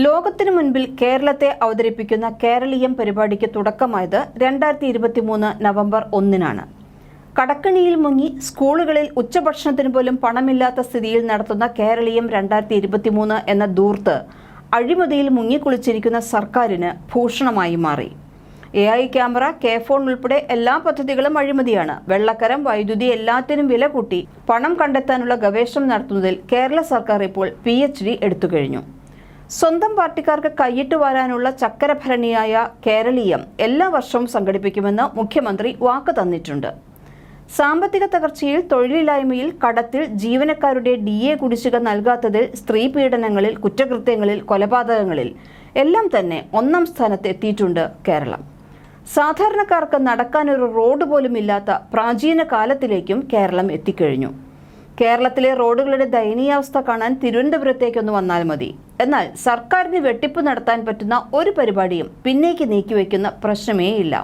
ലോകത്തിനു മുൻപിൽ കേരളത്തെ അവതരിപ്പിക്കുന്ന കേരളീയം പരിപാടിക്ക് തുടക്കമായത് രണ്ടായിരത്തി ഇരുപത്തി മൂന്ന് നവംബർ ഒന്നിനാണ്. കടക്കണിയിൽ മുങ്ങി സ്കൂളുകളിൽ ഉച്ചഭക്ഷണത്തിന് പോലും പണമില്ലാത്ത സ്ഥിതിയിൽ നടത്തുന്ന കേരളീയം രണ്ടായിരത്തി ഇരുപത്തി മൂന്ന് എന്ന ദൂർത്ത് അഴിമതിയിൽ മുങ്ങിക്കുളിച്ചിരിക്കുന്ന സർക്കാരിന് ഭൂഷണമായി മാറി. A I camera K FON ഉൾപ്പെടെ എല്ലാ പദ്ധതികളും അഴിമതിയാണ്. വെള്ളക്കരം വൈദ്യുതി എല്ലാത്തിനും വില കൂട്ടി പണം കണ്ടെത്താനുള്ള ഗവേഷണം നടത്തുന്നതിൽ കേരള സർക്കാർ ഇപ്പോൾ പി എച്ച് ഡി എടുത്തുകഴിഞ്ഞു സ്വന്തം പാർട്ടിക്കാർക്ക് കൈയിട്ട് വരാനുള്ള ചക്കരഭരണിയായ കേരളീയം എല്ലാ വർഷവും സംഘടിപ്പിക്കുമെന്ന് മുഖ്യമന്ത്രി വാക്ക് തന്നിട്ടുണ്ട്. സാമ്പത്തിക തകർച്ചയിൽ തൊഴിലില്ലായ്മയിൽ കടത്തിൽ ജീവനക്കാരുടെ ഡി എ കുടിശ്ശിക നൽകാത്തതിൽ സ്ത്രീ പീഡനങ്ങളിൽ കുറ്റകൃത്യങ്ങളിൽ കൊലപാതകങ്ങളിൽ എല്ലാം തന്നെ ഒന്നാം സ്ഥാനത്ത് എത്തിയിട്ടുണ്ട് കേരളം. സാധാരണക്കാർക്ക് നടക്കാനൊരു റോഡ് പോലും ഇല്ലാത്ത പ്രാചീന കാലത്തിലേക്കും കേരളം എത്തിക്കഴിഞ്ഞു. കേരളത്തിലെ റോഡുകളുടെ ദയനീയാവസ്ഥ കാണാൻ തിരുവനന്തപുരത്തേക്കൊന്ന് വന്നാൽ മതി. എന്നാൽ സർക്കാരിന് വെട്ടിപ്പ് നടത്താൻ പറ്റുന്ന ഒരു പരിപാടിയും പിന്നേക്ക് നീക്കിവെക്കുന്ന പ്രശ്നമേ ഇല്ല.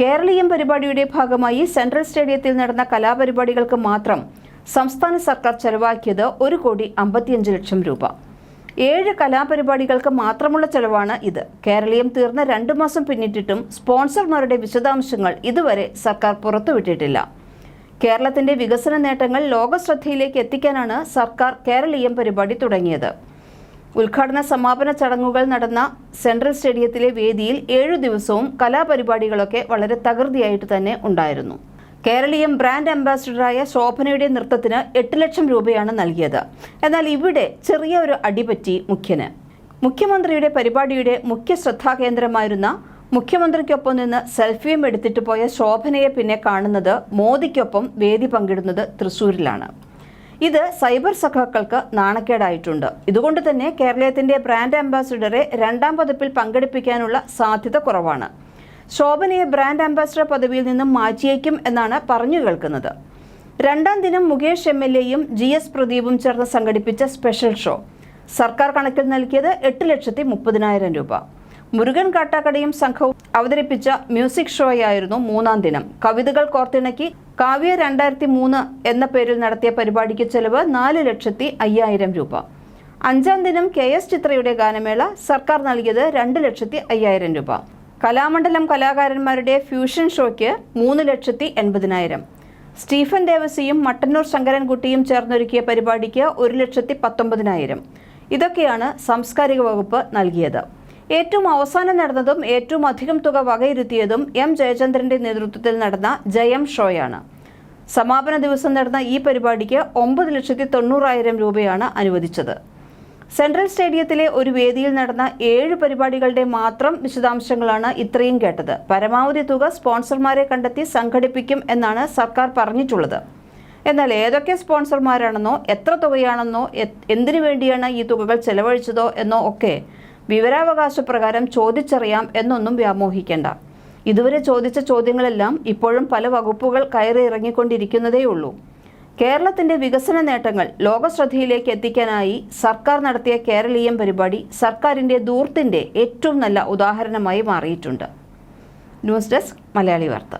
കേരളീയം പരിപാടിയുടെ ഭാഗമായി സെൻട്രൽ സ്റ്റേഡിയത്തിൽ നടന്ന കലാപരിപാടികൾക്ക് മാത്രം സംസ്ഥാന സർക്കാർ ചെലവാക്കിയത് ഒരു കോടി അമ്പത്തിയഞ്ച് ലക്ഷം രൂപ. ഏഴ് കലാപരിപാടികൾക്ക് മാത്രമുള്ള ചെലവാണ് ഇത്. കേരളീയം തീർന്ന രണ്ടു മാസം പിന്നിട്ടിട്ടും സ്പോൺസർമാരുടെ വിശദാംശങ്ങൾ ഇതുവരെ സർക്കാർ പുറത്തുവിട്ടിട്ടില്ല. കേരളത്തിന്റെ വികസന നേട്ടങ്ങൾ ലോകശ്രദ്ധയിലേക്ക് എത്തിക്കാനാണ് സർക്കാർ കേരളീയം പരിപാടി തുടങ്ങിയത്. ഉദ്ഘാടന സമാപന ചടങ്ങുകൾ നടന്ന സെൻട്രൽ സ്റ്റേഡിയത്തിലെ വേദിയിൽ ഏഴു ദിവസവും കലാപരിപാടികളൊക്കെ വളരെ തകൃതിയായിട്ട് തന്നെ ഉണ്ടായിരുന്നു. കേരളീയം ബ്രാൻഡ് അംബാസിഡറായ ശോഭനയുടെ നൃത്തത്തിന് എട്ട് ലക്ഷം രൂപയാണ് നൽകിയത്. എന്നാൽ ഇവിടെ ചെറിയ ഒരു അടിപറ്റി മുഖ്യന്. മുഖ്യമന്ത്രിയുടെ പരിപാടിയുടെ മുഖ്യ ശ്രദ്ധാകേന്ദ്രമായിരുന്ന മുഖ്യമന്ത്രിക്കൊപ്പം നിന്ന് സെൽഫിയും എടുത്തിട്ട് പോയ ശോഭനയെ പിന്നെ കാണുന്നത് മോദിക്കൊപ്പം വേദി പങ്കിടുന്നത് തൃശൂരിലാണ് ഇത് സൈബർ സഖാക്കൾക്ക് നാണക്കേടായിട്ടുണ്ട്. ഇതുകൊണ്ട് തന്നെ കേരളത്തിന്റെ ബ്രാൻഡ് അംബാസിഡറെ രണ്ടാം പതിപ്പിൽ പങ്കെടുപ്പിക്കാനുള്ള സാധ്യത കുറവാണ്. ശോഭനയെ ബ്രാൻഡ് അംബാസിഡർ പദവിയിൽ നിന്നും മാറ്റിയേക്കും എന്നാണ് പറഞ്ഞു കേൾക്കുന്നത്. രണ്ടാം ദിനം മുകേഷ് എം എൽ എയും ജി എസ് പ്രദീപും ചേർന്ന് സംഘടിപ്പിച്ച സ്പെഷ്യൽ ഷോ. സർക്കാർ കണക്കിൽ നൽകിയത് എട്ട് ലക്ഷത്തി മുപ്പതിനായിരം രൂപ. മുരുകൻ കാട്ടാക്കടയും സംഘവും അവതരിപ്പിച്ച മ്യൂസിക് ഷോയായിരുന്നു മൂന്നാം ദിനം. കവിതകൾ കോർത്തിണക്കി കാവ്യ രണ്ടായിരത്തി മൂന്ന് എന്ന പേരിൽ നടത്തിയ പരിപാടിക്ക് ചെലവ് നാല് ലക്ഷത്തി അയ്യായിരം രൂപ. അഞ്ചാം ദിനം കെ എസ് ചിത്രയുടെ ഗാനമേള സർക്കാർ നൽകിയത് രണ്ട് ലക്ഷത്തി അയ്യായിരം രൂപ. കലാമണ്ഡലം കലാകാരന്മാരുടെ ഫ്യൂഷൻ ഷോയ്ക്ക് മൂന്ന് ലക്ഷത്തി എൺപതിനായിരം. സ്റ്റീഫൻ ദേവസിയും മട്ടന്നൂർ ശങ്കരൻകുട്ടിയും ചേർന്നൊരുക്കിയ പരിപാടിക്ക് ഒരു ലക്ഷത്തി പത്തൊമ്പതിനായിരം. ഇതൊക്കെയാണ് സാംസ്കാരിക വകുപ്പ് നൽകിയത്. ഏറ്റവും അവസാനം നടന്നതും ഏറ്റവും അധികം തുക വകയിരുത്തിയതും എം ജയചന്ദ്രന്റെ നേതൃത്വത്തിൽ നടന്ന ജയം ഷോയാണ്. സമാപന ദിവസം നടന്ന ഈ പരിപാടിക്ക് ഒമ്പത് ലക്ഷത്തി തൊണ്ണൂറായിരം രൂപയാണ് അനുവദിച്ചത്. സെൻട്രൽ സ്റ്റേഡിയത്തിലെ ഒരു വേദിയിൽ നടന്ന ഏഴ് പരിപാടികളുടെ മാത്രം വിശദാംശങ്ങളാണ് ഇത്രയും കേട്ടത്. പരമാവധി തുക സ്പോൺസർമാരെ കണ്ടെത്തി സംഘടിപ്പിക്കും എന്നാണ് സർക്കാർ പറഞ്ഞിട്ടുള്ളത്. എന്നാൽ ഏതൊക്കെ സ്പോൺസർമാരാണെന്നോ എത്ര തുകയാണെന്നോ എന്തിനു വേണ്ടിയാണ് ഈ തുകകൾ ചെലവഴിച്ചതോ എന്നോ ഒക്കെ വിവരാവകാശ പ്രകാരം ചോദിച്ചറിയാം എന്നൊന്നും വ്യാമോഹിക്കേണ്ട. ഇതുവരെ ചോദിച്ച ചോദ്യങ്ങളെല്ലാം ഇപ്പോഴും പല വകുപ്പുകൾ കയറി ഇറങ്ങിക്കൊണ്ടിരിക്കുന്നതേയുള്ളൂ. കേരളത്തിന്റെ വികസന നേട്ടങ്ങൾ ലോകശ്രദ്ധയിലേക്ക് എത്തിക്കാനായി സർക്കാർ നടത്തിയ കേരളീയം പരിപാടി സർക്കാരിന്റെ ദൂർത്തിന്റെ ഏറ്റവും നല്ല ഉദാഹരണമായി മാറിയിട്ടുണ്ട്. ന്യൂസ് ഡെസ്ക് മലയാളി വാർത്ത.